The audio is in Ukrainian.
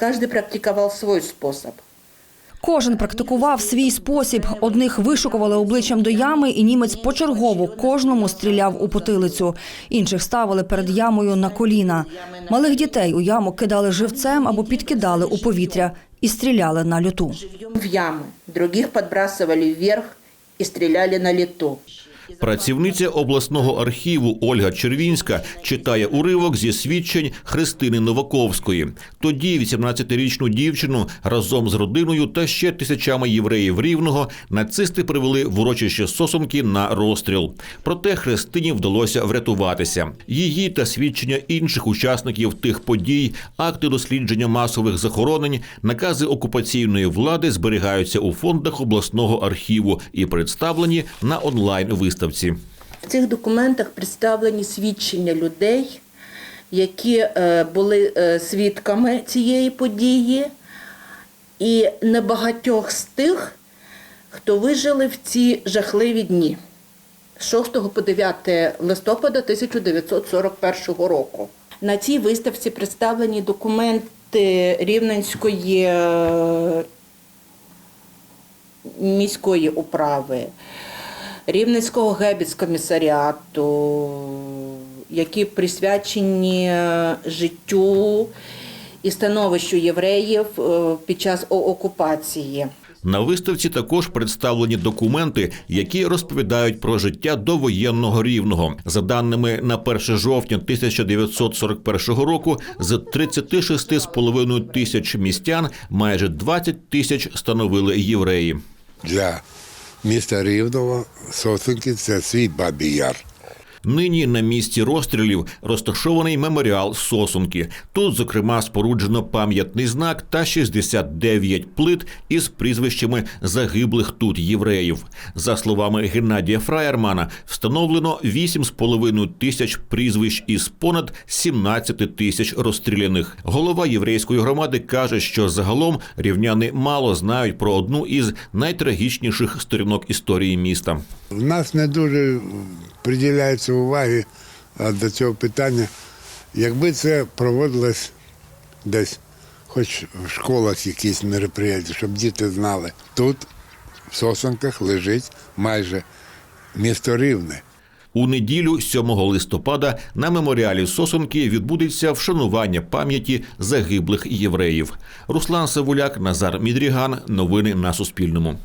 Каждый практиковал свой способ. Кожен практикував свій спосіб. Одних вишукували обличчям до ями, і німець почергово кожному стріляв у потилицю. Інших ставили перед ямою на коліна. Малих дітей у яму кидали живцем або підкидали у повітря і стріляли на льоту. Живьем в ямы, других подбрасывали вверх и стреляли на лету. Працівниця обласного архіву Ольга Червінська читає уривок зі свідчень Христини Новаковської. Тоді 18-річну дівчину разом з родиною та ще тисячами євреїв рівного нацисти привели в урочище Сосонки на розстріл. Проте Христині вдалося врятуватися. Її та свідчення інших учасників тих подій, акти дослідження масових захоронень, накази окупаційної влади зберігаються у фондах обласного архіву і представлені на онлайн виставці. В цих документах представлені свідчення людей, які е, були е, свідками цієї події, і небагатьох з тих, хто вижили в ці жахливі дні з 6 по 9 листопада 1941 року. На цій виставці представлені документи Рівненської е, міської управи. Рівненського гебіц-комісаріату, які присвячені життю і становищу євреїв е, під час окупації. На виставці також представлені документи, які розповідають про життя довоєнного рівного. За даними на 1 жовтня 1941 року, з 36,5 тисяч містян майже 20 тисяч становили євреї. для міста Рівного Сосенки це свій бабій яр. Нині на місці розстрілів розташований меморіал Сосунки. Тут, зокрема, споруджено пам'ятний знак та 69 плит із прізвищами загиблих тут євреїв. За словами Геннадія Фраєрмана, встановлено 8,5 тисяч прізвищ із понад 17 тисяч розстріляних. Голова єврейської громади каже, що загалом рівняни мало знають про одну із найтрагічніших сторінок історії міста. В нас не дуже приділяється уваги до цього питання. Якби це проводилось десь, хоч в школах якісь мероприятия, щоб діти знали, тут в Сосенках лежить майже місто Рівне. У неділю, 7 листопада, на меморіалі Сосонки відбудеться вшанування пам'яті загиблих євреїв. Руслан Савуляк, Назар Мідріган. Новини на Суспільному.